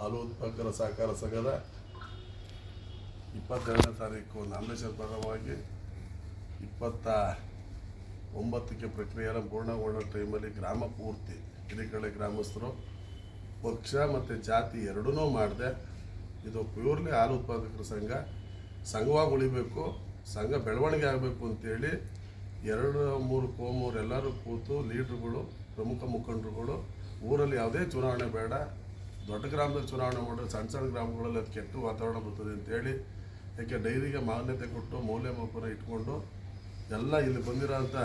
ಹಾಲು ಉತ್ಪಾದಕರ ಸಹಕಾರ ಸಂಘದ ಇಪ್ಪತ್ತೆರಡನೇ ತಾರೀಕು ನಾಮಿನೇಷನ್ ಪರವಾಗಿ ಇಪ್ಪತ್ತ ಒಂಬತ್ತಕ್ಕೆ ಪ್ರಕ್ರಿಯೆಯನ್ನು ಪೂರ್ಣಗೊಂಡ ಟೈಮಲ್ಲಿ ಗ್ರಾಮ ಪೂರ್ತಿ ಹಿರಿಕಳೆ ಗ್ರಾಮಸ್ಥರು, ಪಕ್ಷ ಮತ್ತು ಜಾತಿ ಎರಡೂ ಮಾಡಿದೆ. ಇದು ಪ್ಯೂರ್ಲಿ ಹಾಲು ಉತ್ಪಾದಕರ ಸಂಘ. ಸಂಘವಾಗಿ ಉಳಿಬೇಕು, ಸಂಘ ಬೆಳವಣಿಗೆ ಆಗಬೇಕು ಅಂತೇಳಿ ಎರಡು, ಮೂರು ಕೋಮೂರು ಎಲ್ಲರೂ ಕೂತು ಲೀಡ್ರುಗಳು, ಪ್ರಮುಖ ಮುಖಂಡರುಗಳು, ಊರಲ್ಲಿ ಯಾವುದೇ ಚುನಾವಣೆ ಬೇಡ. ದೊಡ್ಡ ಗ್ರಾಮದಲ್ಲಿ ಚುನಾವಣೆ ಮಾಡಿದ್ರೆ ಸಣ್ಣ ಸಣ್ಣ ಗ್ರಾಮಗಳಲ್ಲಿ ಅದು ಕೆಟ್ಟು ವಾತಾವರಣ ಬರ್ತದೆ ಅಂತೇಳಿ ಯಾಕೆ ಡೈರಿಗೆ ಮಾನ್ಯತೆ ಕೊಟ್ಟು ಮೌಲ್ಯಮಾಪನ ಇಟ್ಕೊಂಡು ಎಲ್ಲ ಇಲ್ಲಿ ಬಂದಿರೋಂಥ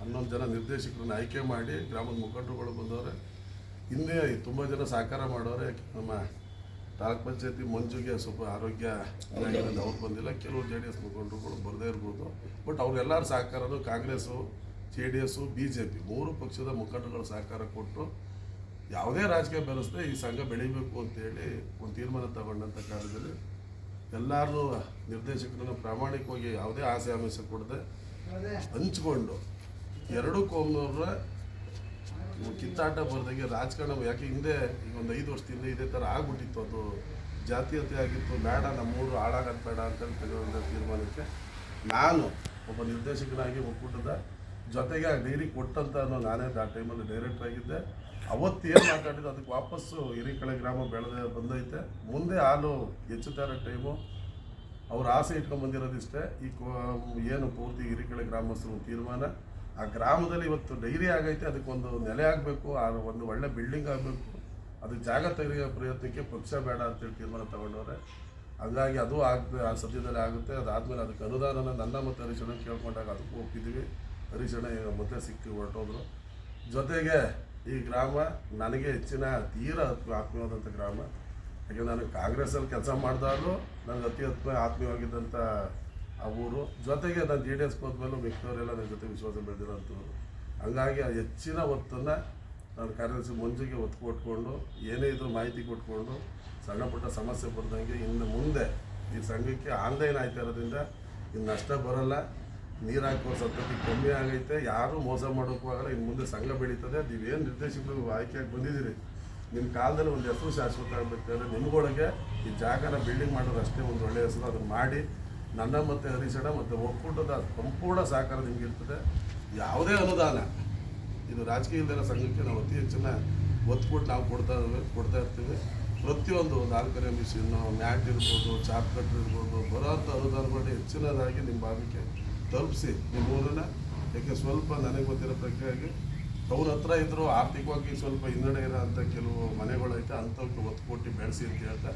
ಹನ್ನೊಂದು ಜನ ನಿರ್ದೇಶಕರನ್ನ ಆಯ್ಕೆ ಮಾಡಿ ಗ್ರಾಮದ ಮುಖಂಡರುಗಳು ಬಂದವ್ರೆ. ಹಿಂದೆ ತುಂಬ ಜನ ಸಹಕಾರ ಮಾಡೋರೆ. ನಮ್ಮ ತಾಲೂಕ್ ಪಂಚಾಯತಿ ಮಂಜುಗೆ ಸ್ವಲ್ಪ ಆರೋಗ್ಯ ಅವ್ರು ಬಂದಿಲ್ಲ. ಕೆಲವು ಜೆ ಡಿ ಎಸ್ ಮುಖಂಡರುಗಳು ಬರದೇ ಇರ್ಬೋದು. ಬಟ್ ಅವ್ರೆಲ್ಲರ ಸಹಕಾರನು Congress J D S B J P ಮೂರು ಪಕ್ಷದ ಮುಖಂಡರುಗಳು ಸಹಕಾರ ಕೊಟ್ಟು ಯಾವುದೇ ರಾಜಕೀಯ ಬೆರೆಸದೆ ಈ ಸಂಘ ಬೆಳಿಬೇಕು ಅಂತೇಳಿ ಒಂದು ತೀರ್ಮಾನ ತಗೊಂಡಂಥ ಕಾಲದಲ್ಲಿ ಎಲ್ಲರೂ ನಿರ್ದೇಶಕರನ್ನು ಪ್ರಾಮಾಣಿಕವಾಗಿ ಯಾವುದೇ ಆಸೆ ಆಮಿಷ ಕೊಡದೆ ಹಂಚ್ಕೊಂಡು ಎರಡೂ ಕೋಮ್ನವ್ರ ಕಿತ್ತಾಟ ಬರ್ದಂಗೆ ರಾಜಕಾರಣ ಯಾಕೆ ಹಿಂದೆ ಈಗ ಒಂದು ಐದು ವರ್ಷದಿಂದ ಇದೇ ಥರ ಆಗ್ಬಿಟ್ಟಿತ್ತು, ಅದು ಜಾತೀಯತೆ ಆಗಿತ್ತು, ಬೇಡ ನಮ್ಮೂರು ಹಾಳಾಗೋದು ಬೇಡ ಅಂತೇಳಿ ತೆಗೆದುಕೊಂಡ ತೀರ್ಮಾನಕ್ಕೆ ನಾನು ಒಬ್ಬ ನಿರ್ದೇಶಕನಾಗಿ ಒಕ್ಕೂಟದ ಜೊತೆಗೆ ಆ ಡೈರಿ ಕೊಟ್ಟಂತ ನಾನೇ ಆ ಟೈಮಲ್ಲಿ ಡೈರೆಕ್ಟರ್ ಆಗಿದ್ದೆ. ಅವತ್ತು ಏನು ಮಾತಾಡಿದ್ರು, ಅದಕ್ಕೆ ವಾಪಸ್ಸು ಹಿರಿಕಳೆ ಗ್ರಾಮ ಬೆಳೆದ, ಬಂದೈತೆ. ಮುಂದೆ ಹಾಲು ಹೆಚ್ಚುತ್ತಾ ಇರೋ ಟೈಮು. ಅವ್ರು ಆಸೆ ಇಟ್ಕೊಂಡು ಬಂದಿರೋದಿಷ್ಟೇ. ಈ ಏನು ಪೂರ್ತಿ ಹಿರಿಕಳೆ ಗ್ರಾಮಸ್ಥರು ತೀರ್ಮಾನ. ಆ ಗ್ರಾಮದಲ್ಲಿ ಇವತ್ತು ಡೈರಿ ಆಗೈತೆ ಅದಕ್ಕೊಂದು ನೆಲೆ ಆಗಬೇಕು, ಆ ಒಂದು ಒಳ್ಳೆ ಬಿಲ್ಡಿಂಗ್ ಆಗಬೇಕು. ಅದಕ್ಕೆ ಜಾಗ ತೆಗೆಯೋ ಪ್ರಯತ್ನಕ್ಕೆ ಪಕ್ಷ ಬೇಡ ಅಂತೇಳಿ ತೀರ್ಮಾನ ತಗೊಂಡವ್ರೆ. ಹಂಗಾಗಿ ಅದು ಆಗ್ತದೆ ಆ ಸದ್ಯದಲ್ಲಿ ಆಗುತ್ತೆ. ಅದಾದಮೇಲೆ ಅದಕ್ಕೆ ಅನುದಾನನ ನನ್ನ ಮತ್ತು ಹರಿಶಣ ಕೇಳ್ಕೊಂಡಾಗ ಅದಕ್ಕೂ ಒಪ್ಪಿದ್ವಿ. ಹರಿಶಣ ಮೊದಲೇ ಸಿಕ್ಕಿ ಹೊರಟೋದ್ರು. ಜೊತೆಗೆ ಈ ಗ್ರಾಮ ನನಗೆ ಹೆಚ್ಚಿನ ತೀರ ಆತ್ಮ ಆತ್ಮೀಯವಾದಂಥ ಗ್ರಾಮ. ಯಾಕೆ ನಾನು ಕಾಂಗ್ರೆಸ್ಸಲ್ಲಿ ಕೆಲಸ ಮಾಡಿದಾಗಲೂ ನನಗೆ ಅತಿ ಆತ್ಮ ಆತ್ಮೀಯವಾಗಿದ್ದಂಥ ಆ ಊರು. ಜೊತೆಗೆ ನಾನು ಜಿ ಡಿ ಎಸ್ ಹೋದ್ಮೇಲೂ ಮಿಕ್ಕವರೆಲ್ಲ ನನ್ನ ಜೊತೆ ವಿಶ್ವಾಸ ಬೆಳೆದಿರೋಂಥವ್ರು ಹಂಗಾಗಿ ಆ ಹೆಚ್ಚಿನ ಒತ್ತನ್ನು ನಾನು ಕಾರ್ಯದರ್ಶಿ ಮುಂಜಿಗೆ ಒತ್ತು ಕೊಟ್ಕೊಂಡು, ಏನೇ ಇದ್ರೂ ಮಾಹಿತಿ ಕೊಟ್ಕೊಂಡು, ಸಣ್ಣ ಪುಟ್ಟ ಸಮಸ್ಯೆ ಬರ್ದಂಗೆ ಇನ್ನು ಮುಂದೆ ಈ ಸಂಘಕ್ಕೆ ಆನ್ಲೈನ್ ಆಯ್ತಾ ಇರೋದ್ರಿಂದ ಇನ್ನು ನಷ್ಟ ಬರಲ್ಲ. ನೀರು ಹಾಕುವ ಸತ್ತಕ್ಕೆ ಕಮ್ಮಿ ಆಗೈತೆ. ಯಾರು ಮೋಸ ಮಾಡೋಕ್ಕೂ ಆಗಲ್ಲ. ಇನ್ನು ಮುಂದೆ ಸಂಘ ಬೆಳೀತದೆ. ನೀವೇನು ನಿರ್ದೇಶಕರು ಆಯ್ಕೆಯಾಗಿ ಬಂದಿದ್ದೀರಿ? ನಿಮ್ಮ ಕಾಲದಲ್ಲಿ ಒಂದು ಹೆಸರು ಶಾಶ್ವತ ಆಗಬೇಕಾದ್ರೆ ನಿಮ್ಗೊಳಗೆ ಈ ಜಾಗನ ಬಿಲ್ಡಿಂಗ್ ಮಾಡೋದು ಅಷ್ಟೇ ಒಂದು ಒಳ್ಳೆಯ ಹೆಸರು. ಅದನ್ನು ಮಾಡಿ ನನ್ನ ಮತ್ತು ಹರೀಶಣ ಮತ್ತು ಒಕ್ಕೂಟದ ಸಂಪೂರ್ಣ ಸಹಕಾರ ನಿಮ್ಗೆ ಇರ್ತದೆ. ಯಾವುದೇ ಅನುದಾನ, ಇದು ರಾಜಕೀಯ ಇಲ್ಲದ ಸಂಘಕ್ಕೆ ನಾವು ಅತಿ ಹೆಚ್ಚಿನ ಒತ್ತು ಕೊಟ್ಟು ನಾವು ಕೊಡ್ತಾ ಕೊಡ್ತಾ ಇರ್ತೀವಿ. ಪ್ರತಿಯೊಂದು ನಾಲ್ಕನೇ ಮಿಷಿನ್ನು ಮ್ಯಾಟ್ ಇರ್ಬೋದು ಚಾಪ್ ಕಟ್ ಇರ್ಬೋದು, ಬರೋಂಥ ಅನುದಾನಗಳು ಹೆಚ್ಚಿನದಾಗಿ ನಿಮ್ಮ ಭಾಗಕ್ಕೆ ತಲುಪಿಸಿ. ನಿಮ್ಮ ಊರನ್ನ? ಯಾಕೆ ಸ್ವಲ್ಪ ನನಗೆ ಗೊತ್ತಿರೋ ಪ್ರಕ್ರಿಯೆಗೆ ಅವ್ರ ಹತ್ರ ಇದ್ದರೂ ಆರ್ಥಿಕವಾಗಿ ಸ್ವಲ್ಪ ಹಿನ್ನಡೆ ಇರೋ ಅಂಥ ಕೆಲವು ಮನೆಗಳೈತೆ ಅಂಥವಕ್ಕೆ ಒತ್ತು ಕೊಟ್ಟು ಬೆಳೆಸಿ ಅಂತ ಹೇಳ್ತಾ